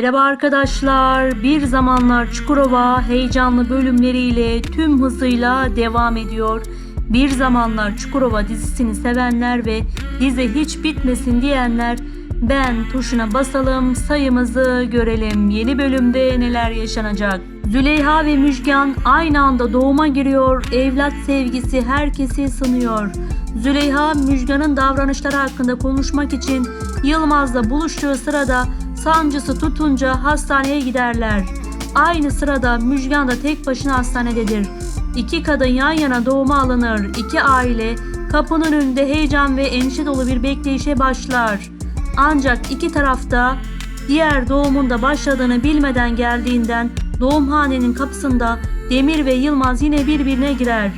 Merhaba arkadaşlar. Bir zamanlar Çukurova heyecanlı bölümleriyle tüm hızıyla devam ediyor. Bir zamanlar Çukurova dizisini sevenler ve dizi hiç bitmesin diyenler ben tuşuna basalım sayımızı görelim. Yeni bölümde neler yaşanacak? Züleyha ve Müjgan aynı anda doğuma giriyor. Evlat sevgisi herkesi sınıyor. Züleyha Müjgan'ın davranışları hakkında konuşmak için Yılmaz'la buluştuğu sırada sancısı tutunca hastaneye giderler. Aynı sırada Müjgan da tek başına hastanededir. İki kadın yan yana doğuma alınır. İki aile kapının önünde heyecan ve endişe dolu bir bekleyişe başlar. Ancak iki tarafta diğer doğumunda başladığını bilmeden geldiğinden doğumhanenin kapısında Demir ve Yılmaz yine birbirine girer.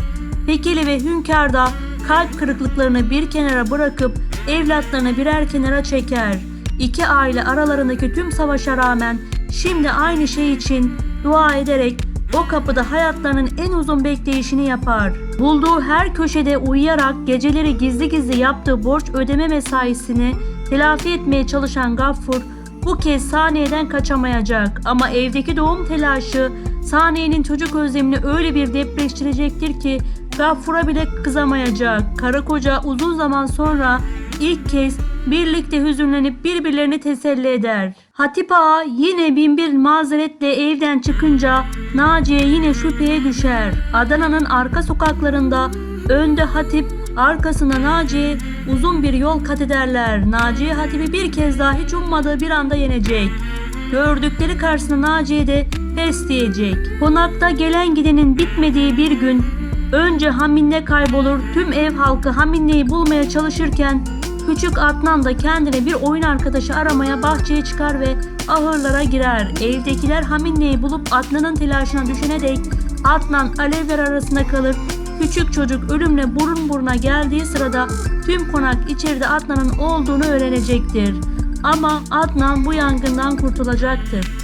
Pekili ve Hünkar da kalp kırıklıklarını bir kenara bırakıp evlatlarını birer kenara çeker. İki aile aralarındaki tüm savaşa rağmen şimdi aynı şey için dua ederek o kapıda hayatlarının en uzun bekleyişini yapar. Bulduğu her köşede uyuyarak geceleri gizli gizli yaptığı borç ödeme mesaisini telafi etmeye çalışan Gaffur bu kez sahneden kaçamayacak ama evdeki doğum telaşı sahnenin çocuk özlemini öyle bir depreştirecektir ki Gaffur'a bile kızamayacak. Karı koca uzun zaman sonra ilk kez birlikte hüzünlenip birbirlerini teselli eder. Hatip Ağa yine binbir mazeretle evden çıkınca Naciye yine şüpheye düşer. Adana'nın arka sokaklarında önde Hatip arkasında Naciye uzun bir yol kat ederler. Naciye Hatip'i bir kez daha hiç ummadığı bir anda yenecek. Gördükleri karşısında Naciye de pes diyecek. Konakta gelen gidenin bitmediği bir gün önce Hamine kaybolur. Tüm ev halkı Hamine'yi bulmaya çalışırken Küçük Adnan da kendine bir oyun arkadaşı aramaya bahçeye çıkar ve ahırlara girer. Evdekiler Hamine'yi bulup Adnan'ın telaşına düşene dek Adnan alevler arasında kalır. Küçük çocuk ölümle burun buruna geldiği sırada tüm konak içeride Adnan'ın olduğunu öğrenecektir. Ama Adnan bu yangından kurtulacaktır.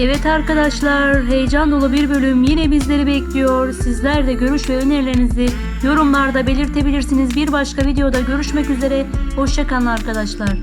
Evet arkadaşlar, heyecan dolu bir bölüm yine bizleri bekliyor. Sizler de görüş ve önerilerinizi yorumlarda belirtebilirsiniz. Bir başka videoda görüşmek üzere. Hoşçakalın arkadaşlar.